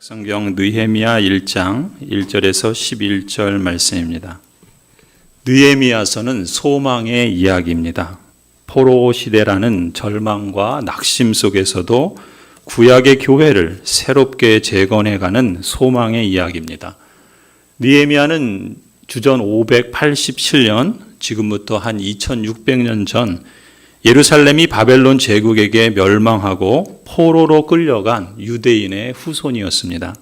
성경 느헤미야 1장 1절에서 11절 말씀입니다. 느헤미야서는 소망의 이야기입니다. 포로 시대라는 절망과 낙심 속에서도 구약의 교회를 새롭게 재건해 가는 소망의 이야기입니다. 느헤미야는 주전 587년 지금부터 한 2600년 전 예루살렘이 바벨론 제국에게 멸망하고 포로로 끌려간 유대인의 후손이었습니다.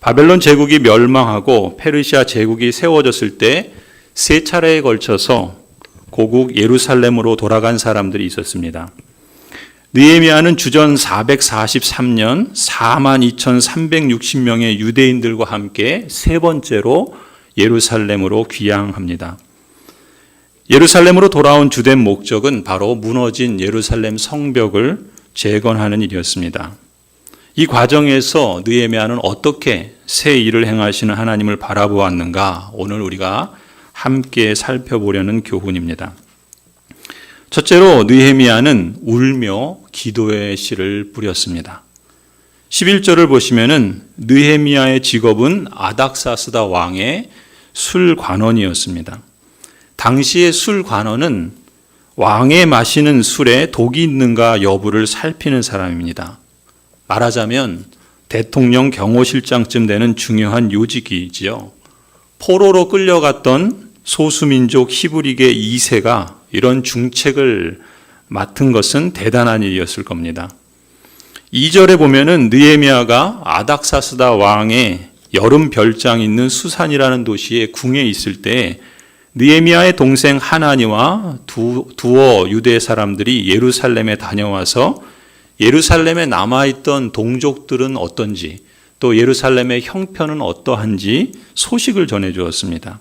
바벨론 제국이 멸망하고 페르시아 제국이 세워졌을 때 세 차례에 걸쳐서 고국 예루살렘으로 돌아간 사람들이 있었습니다. 느헤미야는 주전 443년 42,360명의 유대인들과 함께 세 번째로 예루살렘으로 귀향합니다. 예루살렘으로 돌아온 주된 목적은 바로 무너진 예루살렘 성벽을 재건하는 일이었습니다. 이 과정에서 느헤미야는 어떻게 새 일을 행하시는 하나님을 바라보았는가 오늘 우리가 함께 살펴보려는 교훈입니다. 첫째로 느헤미야는 울며 기도의 씨를 뿌렸습니다. 11절을 보시면은 느헤미야의 직업은 아닥사스다 왕의 술관원이었습니다. 당시의 술 관원은 왕의 마시는 술에 독이 있는가 여부를 살피는 사람입니다. 말하자면 대통령 경호실장쯤 되는 중요한 요직이지요. 포로로 끌려갔던 소수민족 히브리계 2세가 이런 중책을 맡은 것은 대단한 일이었을 겁니다. 2절에 보면은 느헤미야가 아닥사스다 왕의 여름 별장 있는 수산이라는 도시에 궁에 있을 때 느헤미야의 동생 하나니와 두, 두어 유대 사람들이 예루살렘에 다녀와서 예루살렘에 남아있던 동족들은 어떤지 또 예루살렘의 형편은 어떠한지 소식을 전해 주었습니다.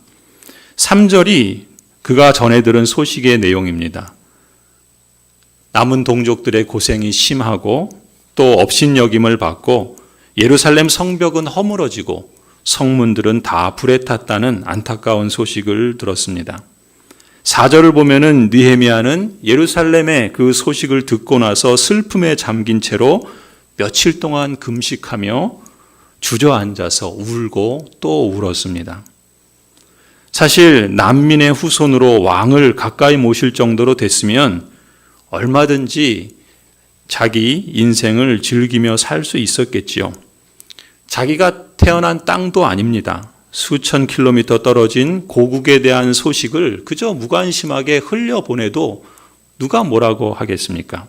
3절이 그가 전해 들은 소식의 내용입니다. 남은 동족들의 고생이 심하고 또 업신여김을 받고 예루살렘 성벽은 허물어지고 성문들은 다 불에 탔다는 안타까운 소식을 들었습니다. 4절을 보면은 느헤미야는 예루살렘의 그 소식을 듣고 나서 슬픔에 잠긴 채로 며칠 동안 금식하며 주저앉아서 울고 또 울었습니다. 사실 난민의 후손으로 왕을 가까이 모실 정도로 됐으면 얼마든지 자기 인생을 즐기며 살 수 있었겠지요. 자기가 태어난 땅도 아닙니다. 수천 킬로미터 떨어진 고국에 대한 소식을 그저 무관심하게 흘려보내도 누가 뭐라고 하겠습니까?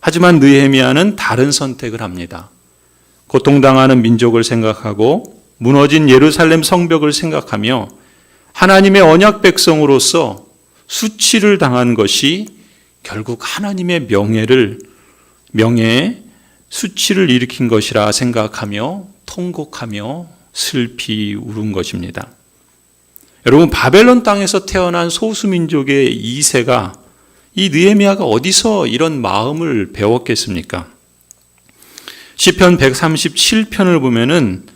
하지만 느헤미야는 다른 선택을 합니다. 고통당하는 민족을 생각하고 무너진 예루살렘 성벽을 생각하며 하나님의 언약 백성으로서 수치를 당한 것이 결국 하나님의 명예를 명예에 수치를 일으킨 것이라 생각하며 통곡하며 슬피 울은 것입니다. 여러분 바벨론 땅에서 태어난 소수민족의 2세가 이 느헤미야가 어디서 이런 마음을 배웠겠습니까? 시편 137편을 보면은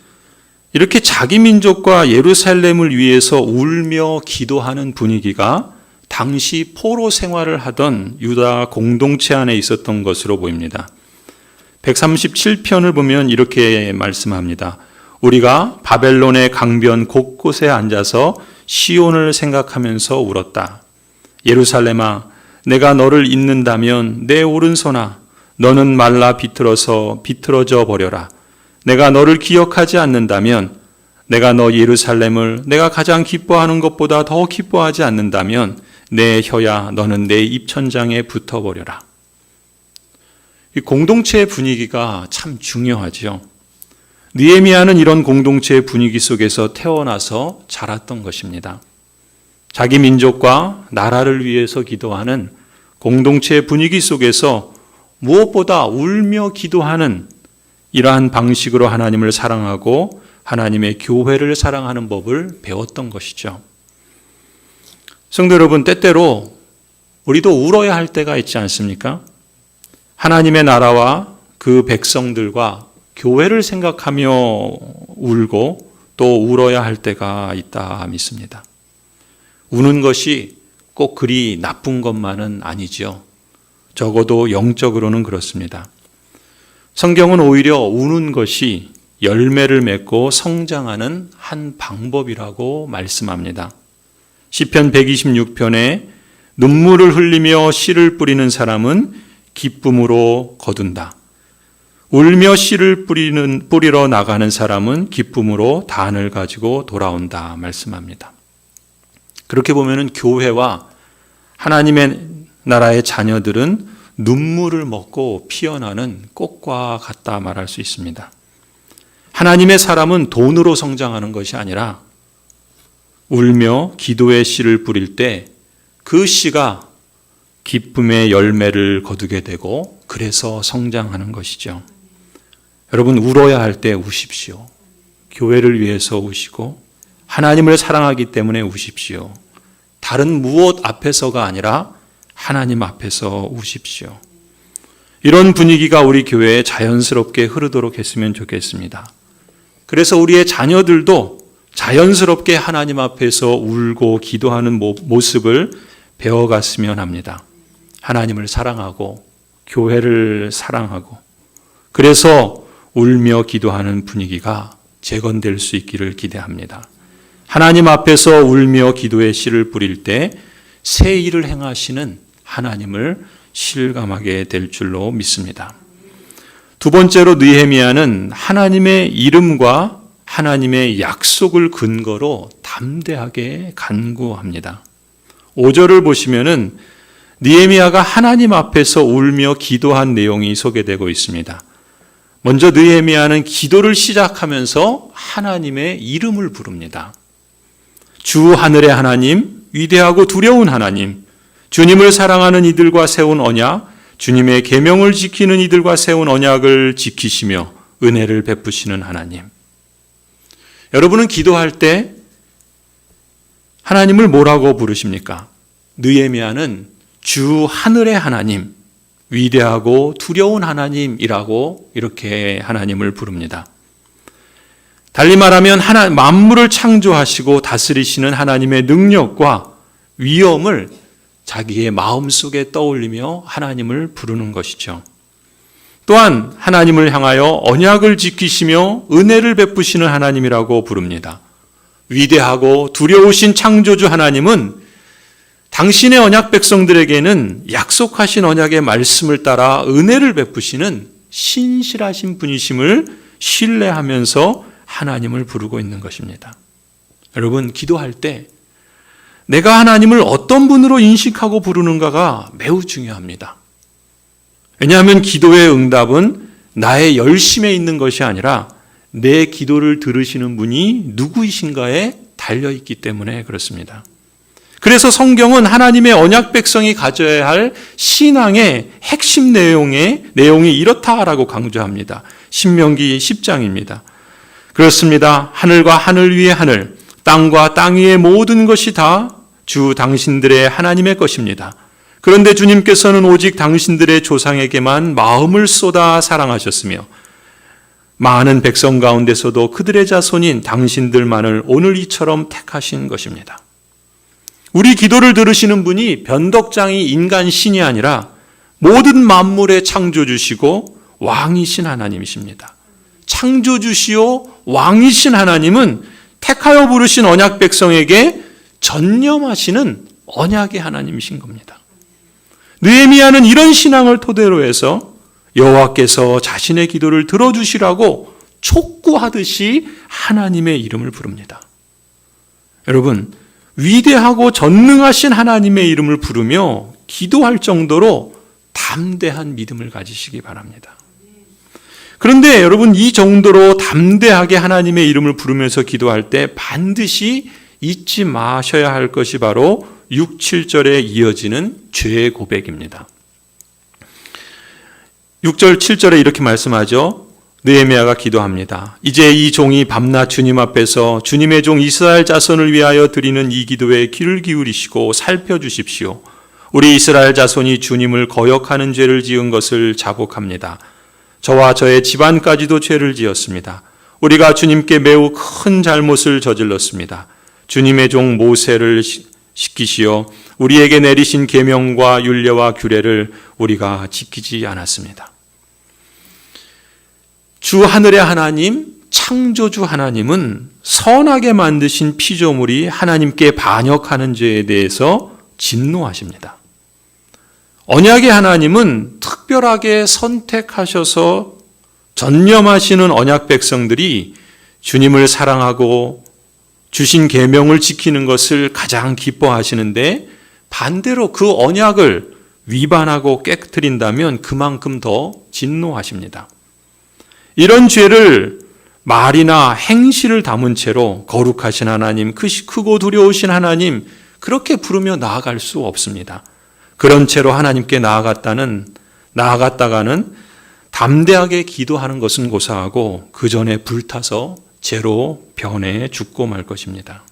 이렇게 자기 민족과 예루살렘을 위해서 울며 기도하는 분위기가 당시 포로 생활을 하던 유다 공동체 안에 있었던 것으로 보입니다. 137편을 보면 이렇게 말씀합니다. 우리가 바벨론의 강변 곳곳에 앉아서 시온을 생각하면서 울었다. 예루살렘아, 내가 너를 잊는다면 내 오른손아, 너는 말라 비틀어서 비틀어져 버려라. 내가 너를 기억하지 않는다면, 내가 너 예루살렘을 내가 가장 기뻐하는 것보다 더 기뻐하지 않는다면, 내 혀야 너는 내 입천장에 붙어버려라. 이 공동체의 분위기가 참 중요하지요. 니에미아는 이런 공동체의 분위기 속에서 태어나서 자랐던 것입니다. 자기 민족과 나라를 위해서 기도하는 공동체의 분위기 속에서 무엇보다 울며 기도하는 이러한 방식으로 하나님을 사랑하고 하나님의 교회를 사랑하는 법을 배웠던 것이죠. 성도 여러분, 때때로 우리도 울어야 할 때가 있지 않습니까? 하나님의 나라와 그 백성들과 교회를 생각하며 울고 또 울어야 할 때가 있다 믿습니다. 우는 것이 꼭 그리 나쁜 것만은 아니지요. 적어도 영적으로는 그렇습니다. 성경은 오히려 우는 것이 열매를 맺고 성장하는 한 방법이라고 말씀합니다. 시편 126편에 눈물을 흘리며 씨를 뿌리는 사람은 기쁨으로 거둔다. 울며 씨를 뿌리는 뿌리러 나가는 사람은 기쁨으로 단을 가지고 돌아온다 말씀합니다. 그렇게 보면은 교회와 하나님의 나라의 자녀들은 눈물을 먹고 피어나는 꽃과 같다 말할 수 있습니다. 하나님의 사람은 돈으로 성장하는 것이 아니라 울며 기도의 씨를 뿌릴 때 그 씨가 기쁨의 열매를 거두게 되고 그래서 성장하는 것이죠. 여러분 울어야 할 때 우십시오. 교회를 위해서 우시고 하나님을 사랑하기 때문에 우십시오. 다른 무엇 앞에서가 아니라 하나님 앞에서 우십시오. 이런 분위기가 우리 교회에 자연스럽게 흐르도록 했으면 좋겠습니다. 그래서 우리의 자녀들도 자연스럽게 하나님 앞에서 울고 기도하는 모습을 배워갔으면 합니다. 하나님을 사랑하고 교회를 사랑하고 그래서 울며 기도하는 분위기가 재건될 수 있기를 기대합니다. 하나님 앞에서 울며 기도의 씨를 뿌릴 때 새 일을 행하시는 하나님을 실감하게 될 줄로 믿습니다. 두 번째로 느헤미야는 하나님의 이름과 하나님의 약속을 근거로 담대하게 간구합니다. 5절을 보시면은 느헤미야가 하나님 앞에서 울며 기도한 내용이 소개되고 있습니다. 먼저 느헤미야는 기도를 시작하면서 하나님의 이름을 부릅니다. 주 하늘의 하나님, 위대하고 두려운 하나님, 주님을 사랑하는 이들과 세운 언약, 주님의 계명을 지키는 이들과 세운 언약을 지키시며 은혜를 베푸시는 하나님. 여러분은 기도할 때 하나님을 뭐라고 부르십니까? 느에미아는 주 하늘의 하나님, 위대하고 두려운 하나님이라고 이렇게 하나님을 부릅니다. 달리 말하면 하나 만물을 창조하시고 다스리시는 하나님의 능력과 위엄을 자기의 마음속에 떠올리며 하나님을 부르는 것이죠. 또한 하나님을 향하여 언약을 지키시며 은혜를 베푸시는 하나님이라고 부릅니다. 위대하고 두려우신 창조주 하나님은 당신의 언약 백성들에게는 약속하신 언약의 말씀을 따라 은혜를 베푸시는 신실하신 분이심을 신뢰하면서 하나님을 부르고 있는 것입니다. 여러분, 기도할 때 내가 하나님을 어떤 분으로 인식하고 부르는가가 매우 중요합니다. 왜냐하면 기도의 응답은 나의 열심에 있는 것이 아니라 내 기도를 들으시는 분이 누구이신가에 달려 있기 때문에 그렇습니다. 그래서 성경은 하나님의 언약 백성이 가져야 할 신앙의 핵심 내용의 내용이 이렇다라고 강조합니다. 신명기 10장입니다. 그렇습니다. 하늘과 하늘 위의 하늘, 땅과 땅 위의 모든 것이 다 주 당신들의 하나님의 것입니다. 그런데 주님께서는 오직 당신들의 조상에게만 마음을 쏟아 사랑하셨으며 많은 백성 가운데서도 그들의 자손인 당신들만을 오늘 이처럼 택하신 것입니다. 우리 기도를 들으시는 분이 변덕장이 인간 신이 아니라 모든 만물의 창조주시고 왕이신 하나님이십니다. 창조주시오 왕이신 하나님은 택하여 부르신 언약 백성에게 전념하시는 언약의 하나님이신 겁니다. 느헤미야는 이런 신앙을 토대로 해서 여호와께서 자신의 기도를 들어주시라고 촉구하듯이 하나님의 이름을 부릅니다. 여러분, 위대하고 전능하신 하나님의 이름을 부르며 기도할 정도로 담대한 믿음을 가지시기 바랍니다. 그런데 여러분 이 정도로 담대하게 하나님의 이름을 부르면서 기도할 때 반드시 잊지 마셔야 할 것이 바로 6, 7절에 이어지는 죄의 고백입니다. 6절, 7절에 이렇게 말씀하죠. 느헤미야가 기도합니다. 이제 이 종이 밤낮 주님 앞에서 주님의 종 이스라엘 자손을 위하여 드리는 이 기도에 귀를 기울이시고 살펴 주십시오. 우리 이스라엘 자손이 주님을 거역하는 죄를 지은 것을 자복합니다. 저와 저의 집안까지도 죄를 지었습니다. 우리가 주님께 매우 큰 잘못을 저질렀습니다. 주님의 종 모세를 시키시어 우리에게 내리신 계명과 율례와 규례를 우리가 지키지 않았습니다. 주 하늘의 하나님, 창조주 하나님은 선하게 만드신 피조물이 하나님께 반역하는 죄에 대해서 진노하십니다. 언약의 하나님은 특별하게 선택하셔서 전념하시는 언약 백성들이 주님을 사랑하고 주신 계명을 지키는 것을 가장 기뻐하시는데 반대로 그 언약을 위반하고 깨뜨린다면 그만큼 더 진노하십니다. 이런 죄를 말이나 행실을 담은 채로 거룩하신 하나님, 크시- 크고 두려우신 하나님, 그렇게 부르며 나아갈 수 없습니다. 그런 채로 하나님께 나아갔다는, 나아갔다가는 담대하게 기도하는 것은 고사하고 그 전에 불타서 죄로 변해 죽고 말 것입니다.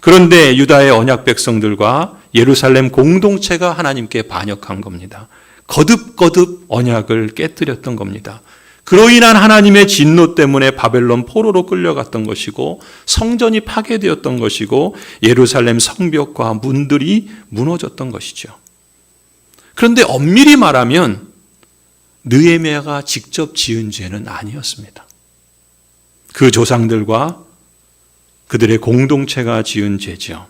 그런데 유다의 언약 백성들과 예루살렘 공동체가 하나님께 반역한 겁니다. 거듭거듭 언약을 깨뜨렸던 겁니다. 그로 인한 하나님의 진노 때문에 바벨론 포로로 끌려갔던 것이고 성전이 파괴되었던 것이고 예루살렘 성벽과 문들이 무너졌던 것이죠. 그런데 엄밀히 말하면 느헤미야가 직접 지은 죄는 아니었습니다. 그 조상들과 그들의 공동체가 지은 죄죠.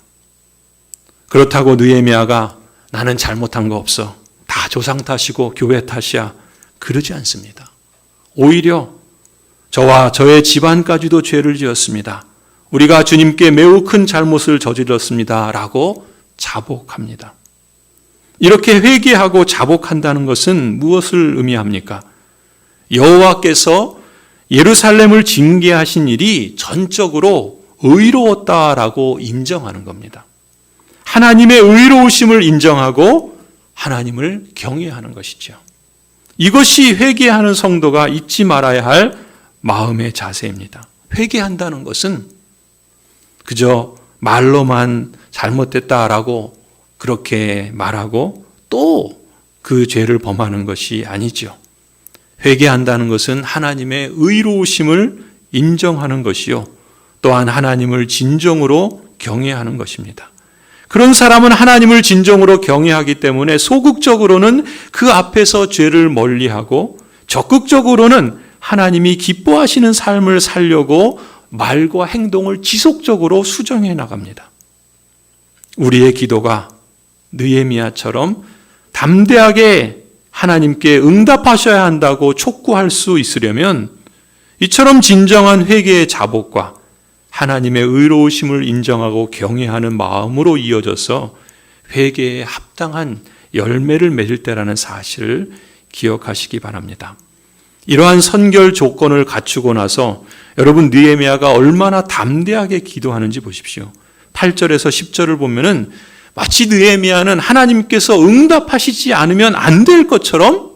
그렇다고 느헤미야가 나는 잘못한 거 없어. 다 조상 탓이고 교회 탓이야. 그러지 않습니다. 오히려 저와 저의 집안까지도 죄를 지었습니다. 우리가 주님께 매우 큰 잘못을 저질렀습니다. 라고 자복합니다. 이렇게 회개하고 자복한다는 것은 무엇을 의미합니까? 여호와께서 예루살렘을 징계하신 일이 전적으로 의로웠다라고 인정하는 겁니다. 하나님의 의로우심을 인정하고 하나님을 경외하는 것이죠. 이것이 회개하는 성도가 잊지 말아야 할 마음의 자세입니다. 회개한다는 것은 그저 말로만 잘못됐다라고 그렇게 말하고 또 그 죄를 범하는 것이 아니죠. 회개한다는 것은 하나님의 의로우심을 인정하는 것이요. 또한 하나님을 진정으로 경외하는 것입니다. 그런 사람은 하나님을 진정으로 경외하기 때문에 소극적으로는 그 앞에서 죄를 멀리하고 적극적으로는 하나님이 기뻐하시는 삶을 살려고 말과 행동을 지속적으로 수정해 나갑니다. 우리의 기도가 느헤미야처럼 담대하게 하나님께 응답하셔야 한다고 촉구할 수 있으려면 이처럼 진정한 회개의 자복과 하나님의 의로우심을 인정하고 경외하는 마음으로 이어져서 회개에 합당한 열매를 맺을 때라는 사실을 기억하시기 바랍니다. 이러한 선결 조건을 갖추고 나서 여러분 느헤미야가 얼마나 담대하게 기도하는지 보십시오. 8절에서 10절을 보면은 마치 느헤미야는 하나님께서 응답하시지 않으면 안 될 것처럼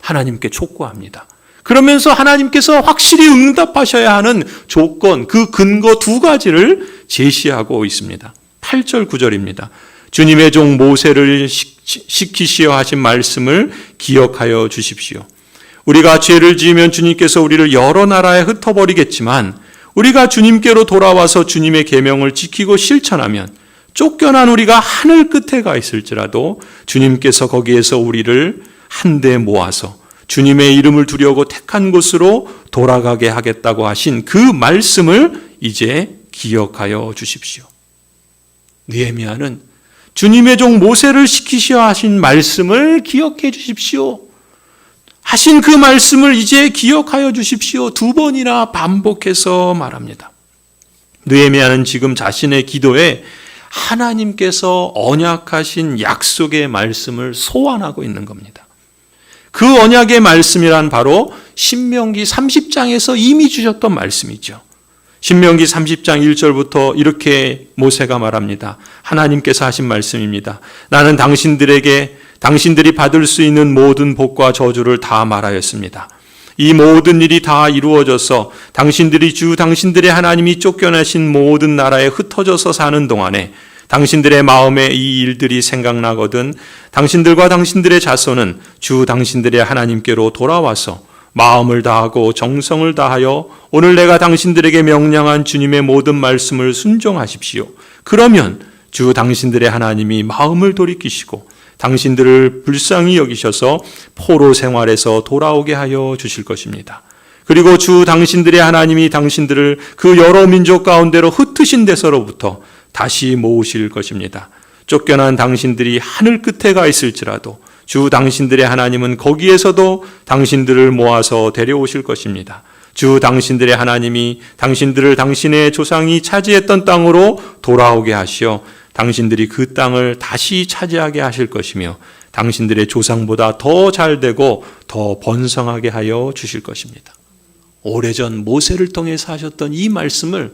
하나님께 촉구합니다. 그러면서 하나님께서 확실히 응답하셔야 하는 조건, 그 근거 두 가지를 제시하고 있습니다. 8절, 9절입니다. 주님의 종 모세를 시키시어 하신 말씀을 기억하여 주십시오. 우리가 죄를 지으면 주님께서 우리를 여러 나라에 흩어버리겠지만 우리가 주님께로 돌아와서 주님의 계명을 지키고 실천하면 쫓겨난 우리가 하늘 끝에 가 있을지라도 주님께서 거기에서 우리를 한데 모아서 주님의 이름을 두려고 택한 곳으로 돌아가게 하겠다고 하신 그 말씀을 이제 기억하여 주십시오. 느헤미야는 주님의 종 모세를 시키셔 하신 말씀을 기억해 주십시오. 하신 그 말씀을 이제 기억하여 주십시오. 두 번이나 반복해서 말합니다. 느헤미야는 지금 자신의 기도에 하나님께서 언약하신 약속의 말씀을 소환하고 있는 겁니다. 그 언약의 말씀이란 바로 신명기 30장에서 이미 주셨던 말씀이죠. 신명기 30장 1절부터 이렇게 모세가 말합니다. 하나님께서 하신 말씀입니다. 나는 당신들에게 당신들이 받을 수 있는 모든 복과 저주를 다 말하였습니다. 이 모든 일이 다 이루어져서 당신들이 주 당신들의 하나님이 쫓겨나신 모든 나라에 흩어져서 사는 동안에 당신들의 마음에 이 일들이 생각나거든 당신들과 당신들의 자손은 주 당신들의 하나님께로 돌아와서 마음을 다하고 정성을 다하여 오늘 내가 당신들에게 명령한 주님의 모든 말씀을 순종하십시오. 그러면 주 당신들의 하나님이 마음을 돌이키시고 당신들을 불쌍히 여기셔서 포로 생활에서 돌아오게 하여 주실 것입니다. 그리고 주 당신들의 하나님이 당신들을 그 여러 민족 가운데로 흩으신 데서로부터 다시 모으실 것입니다. 쫓겨난 당신들이 하늘 끝에 가 있을지라도 주 당신들의 하나님은 거기에서도 당신들을 모아서 데려오실 것입니다. 주 당신들의 하나님이 당신들을 당신의 조상이 차지했던 땅으로 돌아오게 하시어 당신들이 그 땅을 다시 차지하게 하실 것이며 당신들의 조상보다 더 잘되고 더 번성하게 하여 주실 것입니다. 오래전 모세를 통해서 하셨던 이 말씀을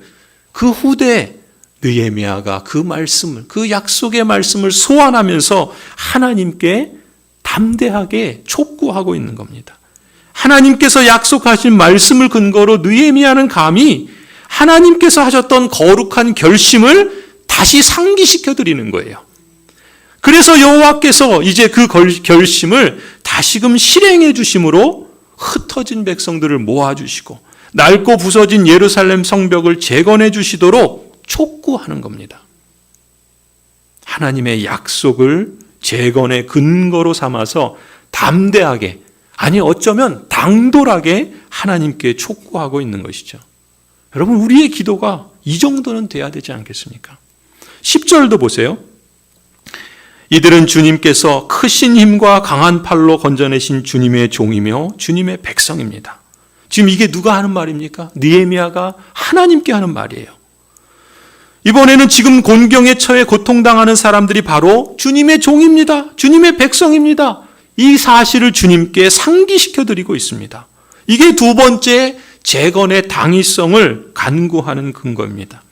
그 후대 느헤미야가 그 말씀을 그 약속의 말씀을 소환하면서 하나님께 담대하게 촉구하고 있는 겁니다. 하나님께서 약속하신 말씀을 근거로 느헤미야는 감히 하나님께서 하셨던 거룩한 결심을 다시 상기시켜 드리는 거예요. 그래서 여호와께서 이제 그 결심을 다시금 실행해 주심으로 흩어진 백성들을 모아 주시고 낡고 부서진 예루살렘 성벽을 재건해 주시도록 촉구하는 겁니다. 하나님의 약속을 재건의 근거로 삼아서 담대하게 아니 어쩌면 당돌하게 하나님께 촉구하고 있는 것이죠. 여러분 우리의 기도가 이 정도는 돼야 되지 않겠습니까? 10절도 보세요. 이들은 주님께서 크신 힘과 강한 팔로 건져내신 주님의 종이며 주님의 백성입니다. 지금 이게 누가 하는 말입니까? 느헤미야가 하나님께 하는 말이에요. 이번에는 지금 곤경에 처해 고통당하는 사람들이 바로 주님의 종입니다. 주님의 백성입니다. 이 사실을 주님께 상기시켜 드리고 있습니다. 이게 두 번째 재건의 당위성을 간구하는 근거입니다.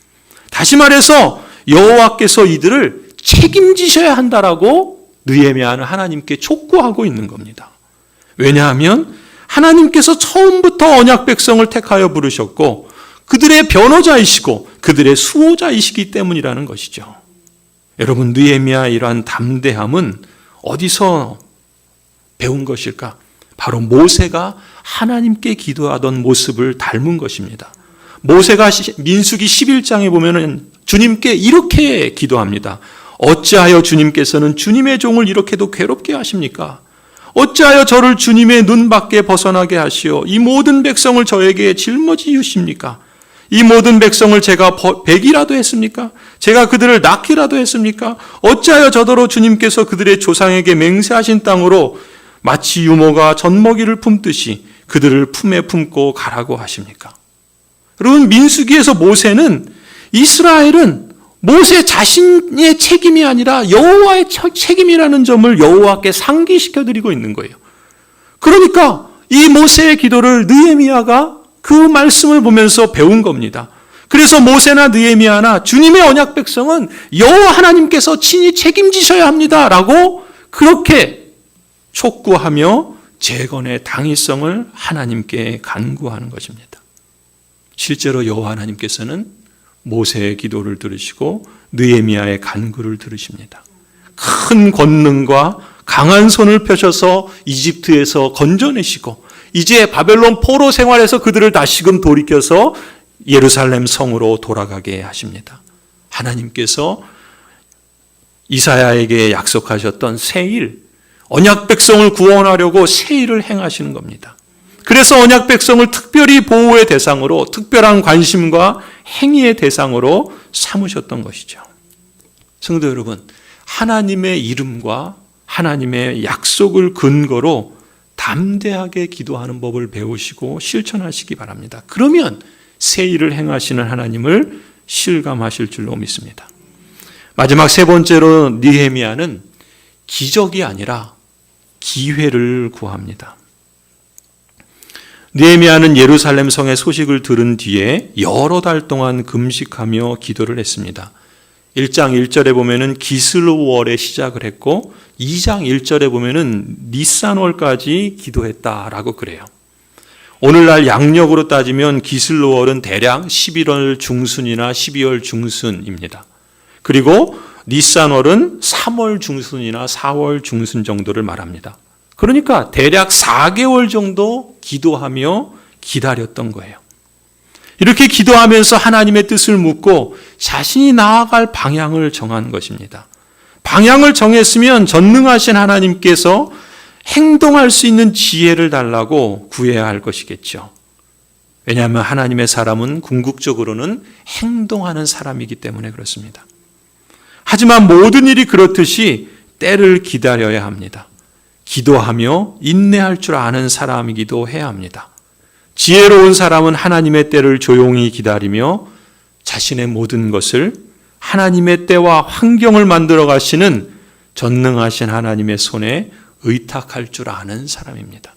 다시 말해서 여호와께서 이들을 책임지셔야 한다라고 느헤미야는 하나님께 촉구하고 있는 겁니다. 왜냐하면 하나님께서 처음부터 언약 백성을 택하여 부르셨고 그들의 변호자이시고 그들의 수호자이시기 때문이라는 것이죠. 여러분 느헤미야 이러한 담대함은 어디서 배운 것일까? 바로 모세가 하나님께 기도하던 모습을 닮은 것입니다. 모세가 민수기 11장에 보면은 주님께 이렇게 기도합니다. 어찌하여 주님께서는 주님의 종을 이렇게도 괴롭게 하십니까? 어찌하여 저를 주님의 눈 밖에 벗어나게 하시어 이 모든 백성을 저에게 짊어지우십니까? 이 모든 백성을 제가 백이라도 했습니까? 제가 그들을 낳기라도 했습니까? 어찌하여 저더러 주님께서 그들의 조상에게 맹세하신 땅으로 마치 유모가 젖먹이를 품듯이 그들을 품에 품고 가라고 하십니까? 여러분 민수기에서 모세는 이스라엘은 모세 자신의 책임이 아니라 여호와의 책임이라는 점을 여호와께 상기시켜 드리고 있는 거예요. 그러니까 이 모세의 기도를 느헤미야가 그 말씀을 보면서 배운 겁니다. 그래서 모세나 느헤미야나 주님의 언약 백성은 여호와 하나님께서 친히 책임지셔야 합니다라고 그렇게 촉구하며 재건의 당위성을 하나님께 간구하는 것입니다. 실제로 여호와 하나님께서는 모세의 기도를 들으시고 느헤미야의 간구를 들으십니다. 큰 권능과 강한 손을 펴셔서 이집트에서 건져내시고 이제 바벨론 포로 생활에서 그들을 다시금 돌이켜서 예루살렘 성으로 돌아가게 하십니다. 하나님께서 이사야에게 약속하셨던 새일 언약 백성을 구원하려고 새 일을 행하시는 겁니다. 그래서 언약 백성을 특별히 보호의 대상으로 특별한 관심과 행위의 대상으로 삼으셨던 것이죠. 성도 여러분, 하나님의 이름과 하나님의 약속을 근거로 담대하게 기도하는 법을 배우시고 실천하시기 바랍니다. 그러면 새 일을 행하시는 하나님을 실감하실 줄로 믿습니다. 마지막 세 번째로 니헤미야는 기적이 아니라 기회를 구합니다. 느헤미야는 예루살렘 성의 소식을 들은 뒤에 여러 달 동안 금식하며 기도를 했습니다. 1장 1절에 보면은 기슬월에 시작을 했고 2장 1절에 보면은 니산월까지 기도했다라고 그래요. 오늘날 양력으로 따지면 기슬월은 대략 11월 중순이나 12월 중순입니다. 그리고 니산월은 3월 중순이나 4월 중순 정도를 말합니다. 그러니까 대략 4개월 정도 기도하며 기다렸던 거예요. 이렇게 기도하면서 하나님의 뜻을 묻고 자신이 나아갈 방향을 정한 것입니다. 방향을 정했으면 전능하신 하나님께서 행동할 수 있는 지혜를 달라고 구해야 할 것이겠죠. 왜냐하면 하나님의 사람은 궁극적으로는 행동하는 사람이기 때문에 그렇습니다. 하지만 모든 일이 그렇듯이 때를 기다려야 합니다. 기도하며 인내할 줄 아는 사람이기도 해야 합니다. 지혜로운 사람은 하나님의 때를 조용히 기다리며 자신의 모든 것을 하나님의 때와 환경을 만들어 가시는 전능하신 하나님의 손에 의탁할 줄 아는 사람입니다.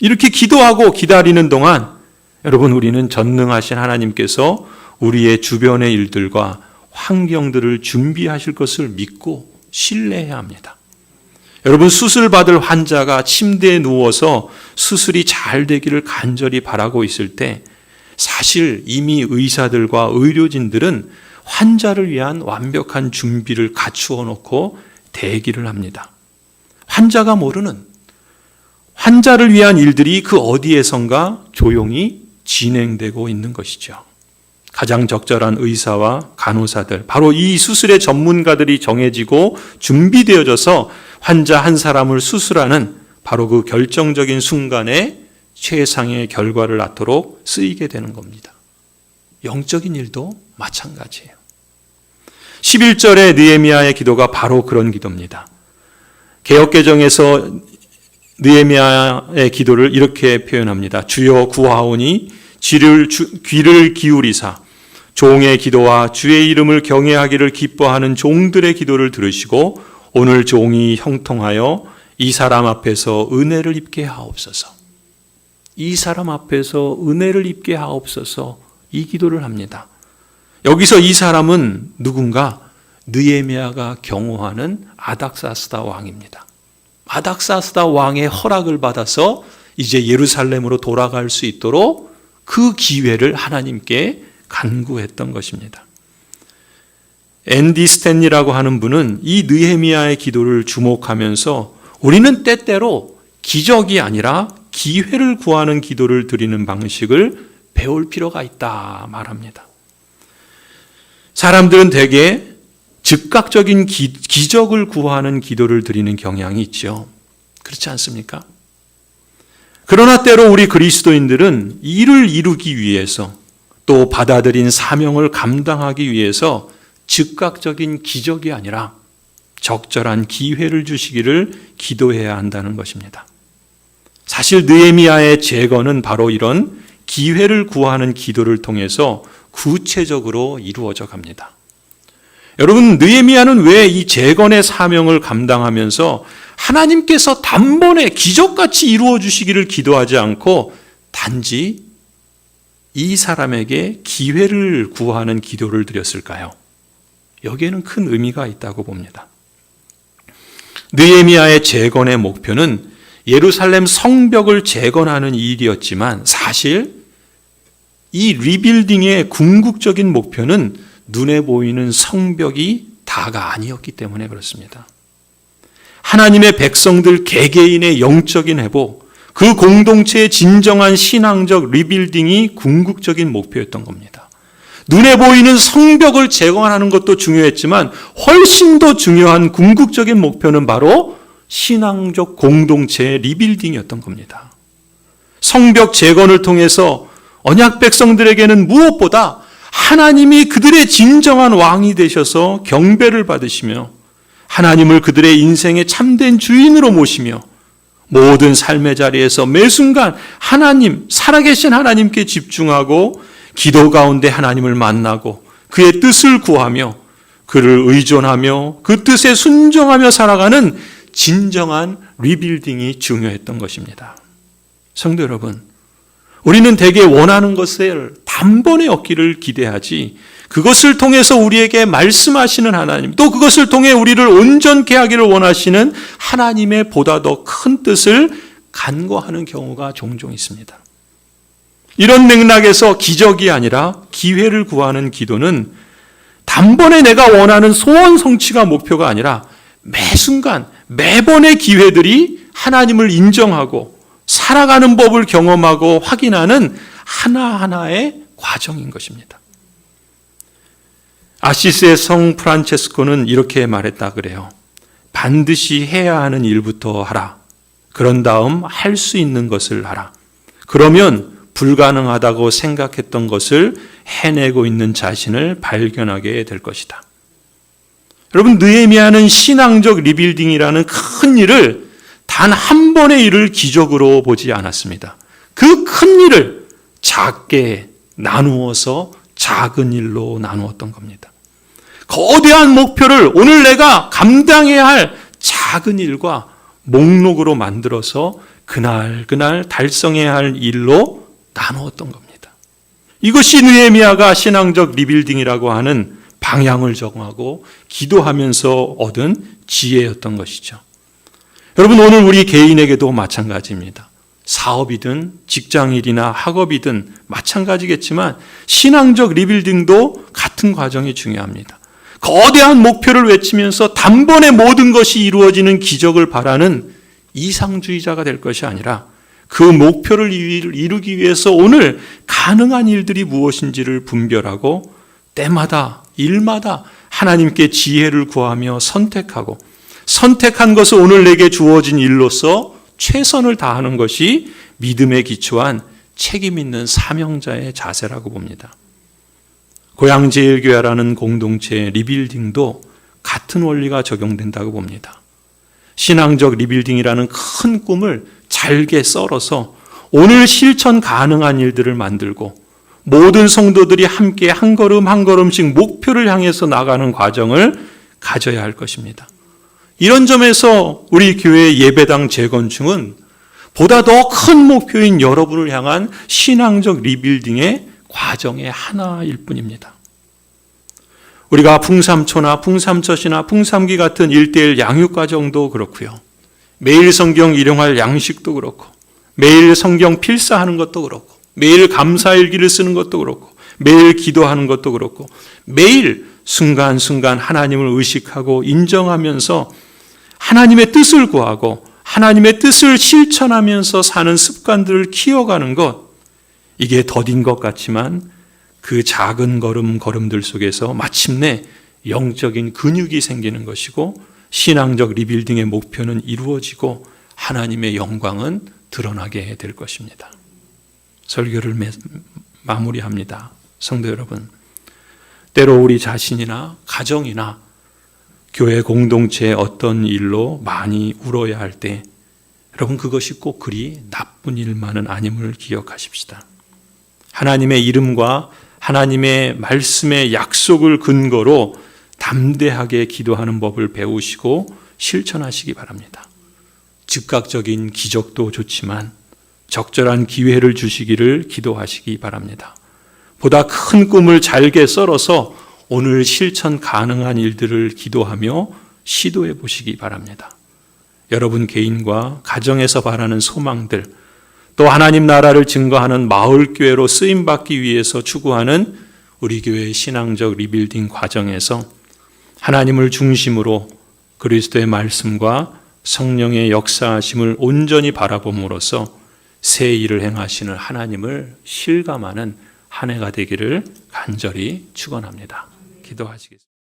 이렇게 기도하고 기다리는 동안 여러분 우리는 전능하신 하나님께서 우리의 주변의 일들과 환경들을 준비하실 것을 믿고 신뢰해야 합니다. 여러분 수술 받을 환자가 침대에 누워서 수술이 잘 되기를 간절히 바라고 있을 때 사실 이미 의사들과 의료진들은 환자를 위한 완벽한 준비를 갖추어 놓고 대기를 합니다. 환자가 모르는 환자를 위한 일들이 그 어디에선가 조용히 진행되고 있는 것이죠. 가장 적절한 의사와 간호사들, 바로 이 수술의 전문가들이 정해지고 준비되어져서 환자 한 사람을 수술하는 바로 그 결정적인 순간에 최상의 결과를 낳도록 쓰이게 되는 겁니다. 영적인 일도 마찬가지예요. 11절의 느헤미야의 기도가 바로 그런 기도입니다. 개혁개정에서 느헤미야의 기도를 이렇게 표현합니다. 주여 구하오니 귀를, 귀를 기울이사 종의 기도와 주의 이름을 경외하기를 기뻐하는 종들의 기도를 들으시고 오늘 종이 형통하여 이 사람 앞에서 은혜를 입게 하옵소서. 이 사람 앞에서 은혜를 입게 하옵소서 이 기도를 합니다. 여기서 이 사람은 누군가 느에미아가 경호하는 아닥사스다 왕입니다. 아닥사스다 왕의 허락을 받아서 이제 예루살렘으로 돌아갈 수 있도록 그 기회를 하나님께 간구했던 것입니다. 앤디 스탠리라고 하는 분은 이 느헤미야의 기도를 주목하면서 우리는 때때로 기적이 아니라 기회를 구하는 기도를 드리는 방식을 배울 필요가 있다 말합니다. 사람들은 대개 즉각적인 기, 기적을 구하는 기도를 드리는 경향이 있죠. 그렇지 않습니까? 그러나 때로 우리 그리스도인들은 일을 이루기 위해서 또 받아들인 사명을 감당하기 위해서 즉각적인 기적이 아니라 적절한 기회를 주시기를 기도해야 한다는 것입니다. 사실 느에미아의 재건은 바로 이런 기회를 구하는 기도를 통해서 구체적으로 이루어져 갑니다. 여러분 느에미아는 왜 이 재건의 사명을 감당하면서 하나님께서 단번에 기적같이 이루어 주시기를 기도하지 않고 단지 이 사람에게 기회를 구하는 기도를 드렸을까요? 여기에는 큰 의미가 있다고 봅니다. 느에미아의 재건의 목표는 예루살렘 성벽을 재건하는 일이었지만 사실 이 리빌딩의 궁극적인 목표는 눈에 보이는 성벽이 다가 아니었기 때문에 그렇습니다. 하나님의 백성들 개개인의 영적인 회복, 그 공동체의 진정한 신앙적 리빌딩이 궁극적인 목표였던 겁니다. 눈에 보이는 성벽을 재건하는 것도 중요했지만 훨씬 더 중요한 궁극적인 목표는 바로 신앙적 공동체의 리빌딩이었던 겁니다. 성벽 재건을 통해서 언약 백성들에게는 무엇보다 하나님이 그들의 진정한 왕이 되셔서 경배를 받으시며 하나님을 그들의 인생의 참된 주인으로 모시며 모든 삶의 자리에서 매 순간 하나님, 살아계신 하나님께 집중하고 기도 가운데 하나님을 만나고 그의 뜻을 구하며 그를 의존하며 그 뜻에 순종하며 살아가는 진정한 리빌딩이 중요했던 것입니다. 성도 여러분, 우리는 대개 원하는 것을 단번에 얻기를 기대하지 그것을 통해서 우리에게 말씀하시는 하나님, 또 그것을 통해 우리를 온전케 하기를 원하시는 하나님의 보다 더 큰 뜻을 간과하는 경우가 종종 있습니다. 이런 맥락에서 기적이 아니라 기회를 구하는 기도는 단번에 내가 원하는 소원 성취가 목표가 아니라 매 순간, 매번의 기회들이 하나님을 인정하고 살아가는 법을 경험하고 확인하는 하나하나의 과정인 것입니다. 아시스의 성 프란체스코는 이렇게 말했다 그래요. 반드시 해야 하는 일부터 하라. 그런 다음 할 수 있는 것을 하라. 그러면 불가능하다고 생각했던 것을 해내고 있는 자신을 발견하게 될 것이다. 여러분 느헤미야는 신앙적 리빌딩이라는 큰 일을 단 한 번의 일을 기적으로 보지 않았습니다. 그 큰 일을 작게 나누어서 작은 일로 나누었던 겁니다. 거대한 목표를 오늘 내가 감당해야 할 작은 일과 목록으로 만들어서 그날 그날 달성해야 할 일로 나누었던 겁니다. 이것이 느헤미야가 신앙적 리빌딩이라고 하는 방향을 정하고 기도하면서 얻은 지혜였던 것이죠. 여러분 오늘 우리 개인에게도 마찬가지입니다. 사업이든 직장일이나 학업이든 마찬가지겠지만 신앙적 리빌딩도 같은 과정이 중요합니다. 거대한 목표를 외치면서 단번에 모든 것이 이루어지는 기적을 바라는 이상주의자가 될 것이 아니라 그 목표를 이루기 위해서 오늘 가능한 일들이 무엇인지를 분별하고 때마다 일마다 하나님께 지혜를 구하며 선택하고 선택한 것을 오늘 내게 주어진 일로서 최선을 다하는 것이 믿음에 기초한 책임 있는 사명자의 자세라고 봅니다. 고향제일교회라는 공동체의 리빌딩도 같은 원리가 적용된다고 봅니다. 신앙적 리빌딩이라는 큰 꿈을 잘게 썰어서 오늘 실천 가능한 일들을 만들고 모든 성도들이 함께 한 걸음 한 걸음씩 목표를 향해서 나가는 과정을 가져야 할 것입니다. 이런 점에서 우리 교회 예배당 재건축은 보다 더 큰 목표인 여러분을 향한 신앙적 리빌딩의 과정의 하나일 뿐입니다. 우리가 풍삼초나 풍삼젖이나 풍삼기 같은 일대일 양육과정도 그렇고요. 매일 성경 일용할 양식도 그렇고 매일 성경 필사하는 것도 그렇고 매일 감사일기를 쓰는 것도 그렇고 매일 기도하는 것도 그렇고 매일 순간순간 하나님을 의식하고 인정하면서 하나님의 뜻을 구하고 하나님의 뜻을 실천하면서 사는 습관들을 키워가는 것 이게 더딘 것 같지만 그 작은 걸음 걸음들 속에서 마침내 영적인 근육이 생기는 것이고 신앙적 리빌딩의 목표는 이루어지고 하나님의 영광은 드러나게 될 것입니다. 설교를 마무리합니다. 성도 여러분, 때로 우리 자신이나 가정이나 교회 공동체의 어떤 일로 많이 울어야 할 때, 여러분 그것이 꼭 그리 나쁜 일만은 아님을 기억하십시다. 하나님의 이름과 하나님의 말씀의 약속을 근거로 담대하게 기도하는 법을 배우시고 실천하시기 바랍니다. 즉각적인 기적도 좋지만 적절한 기회를 주시기를 기도하시기 바랍니다. 보다 큰 꿈을 잘게 썰어서 오늘 실천 가능한 일들을 기도하며 시도해 보시기 바랍니다. 여러분 개인과 가정에서 바라는 소망들, 또 하나님 나라를 증거하는 마을교회로 쓰임받기 위해서 추구하는 우리 교회의 신앙적 리빌딩 과정에서 하나님을 중심으로 그리스도의 말씀과 성령의 역사하심을 온전히 바라봄으로써 새 일을 행하시는 하나님을 실감하는 한 해가 되기를 간절히 축원합니다. 기도하시겠습니다.